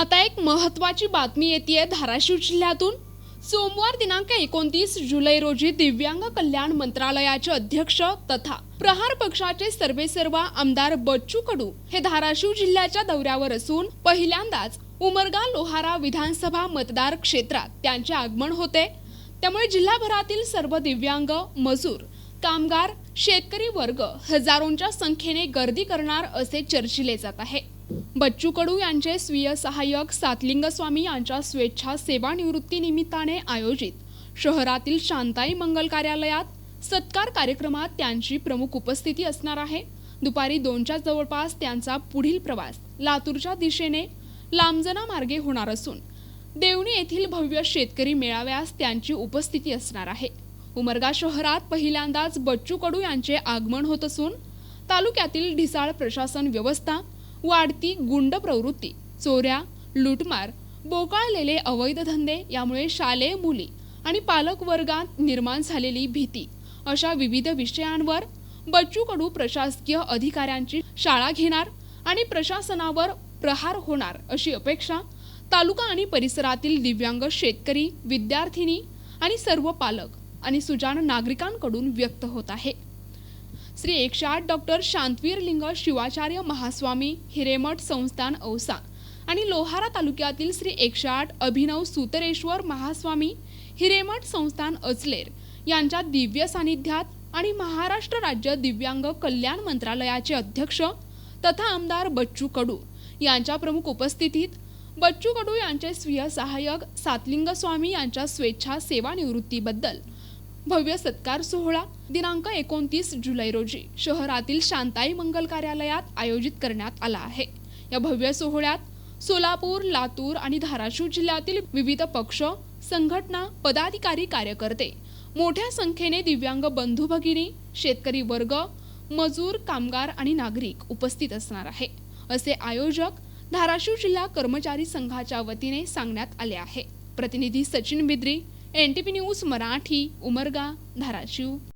आता एक महत्वाची बातमी येते धाराशिव जिल्ह्यातून. सोमवार दिनांक एकोणतीस जुलै रोजी दिव्यांग कल्याण मंत्रालयाचे अध्यक्ष तथा प्रहार पक्षाचे सर्वेसर्वा आमदार बच्चू कडू हे धाराशिव जिल्ह्याच्या दौऱ्यावर असून पहिल्यांदाच उमरगा लोहारा विधानसभा मतदार क्षेत्रात त्यांचे आगमन होते. त्यामुळे जिल्हाभरातील सर्व दिव्यांग मजूर कामगार शेतकरी वर्ग हजारोंच्या संख्येने गर्दी करणार असे चर्चिले जात आहे. बच्चू कडू यांचे स्वीय सहाय्यक सातलिंग स्वामी यांच्या स्वेच्छा सेवानिवृत्तीनिमित्ताने आयोजित. शहरातील शांताई मंगल कार्यालयात सत्कार कार्यक्रमात त्यांची प्रमुख उपस्थिती असणार आहे. दुपारी दोनच्या जवळपास त्यांचा पुढील प्रवास लातूरच्या दिशेने लांबजना मार्गे होणार असून देवणी येथील भव्य शेतकरी मेळाव्यास त्यांची उपस्थिती असणार आहे. उमरगा शहरात पहिल्यांदाच बच्चू कडू यांचे आगमन होत असून तालुक्यातील ढिसाळ प्रशासन व्यवस्था वाढती गुंड प्रवृत्ती चोऱ्या लूटमार बोकाळलेले अवैध धंदे यामुळे शालेय मुली आणि पालक वर्गात निर्माण झालेली भीती. अशा विविध विषयांवर बच्चू कडू प्रशासकीय अधिकाऱ्यांची शाळा घेणार आणि प्रशासनावर प्रहार होणार अशी अपेक्षा तालुका आणि परिसरातील दिव्यांग शेतकरी विद्यार्थिनी आणि सर्व पालक आणि सुजाण नागरिकांकडून व्यक्त होत आहे. श्री एकशे आठ डॉक्टर शांतवीर लिंग शिवाचार्य महास्वामी हिरेमठ संस्थान औसा आणि लोहारा तालुक्यातील श्री एकशे आठ अभिनव सुतरेश्वर महास्वामी हिरेमठ संस्थान अचलेर यांच्या दिव्य सानिध्यात आणि महाराष्ट्र राज्य दिव्यांग कल्याण मंत्रालयाचे अध्यक्ष तथा आमदार बच्चू कडू यांच्या प्रमुख उपस्थितीत बच्चू कडू यांचे स्वीय सहाय्यक सातलिंग स्वामी यांच्या स्वेच्छा सेवानिवृत्तीबद्दल भव्य सत्कार सोहळा दिनांक एकोणतीस जुलै रोजी शहरातील शांताई मंगल कार्यालयात आयोजित करण्यात आला आहे. या भव्य सोहळ्यात सोलापूर लातूर आणि धाराशिव जिल्ह्यातील विविध पक्ष संघटना पदाधिकारी कार्यकर्ते मोठ्या संख्येने दिव्यांग बंधू भगिनी शेतकरी वर्ग मजूर कामगार आणि नागरिक उपस्थित असणार आहे. असे आयोजक धाराशिव जिल्हा कर्मचारी संघाच्या वतीने सांगण्यात आले आहे. प्रतिनिधी Sachin Bidri N T P news Marathi Umarga Dharashiv.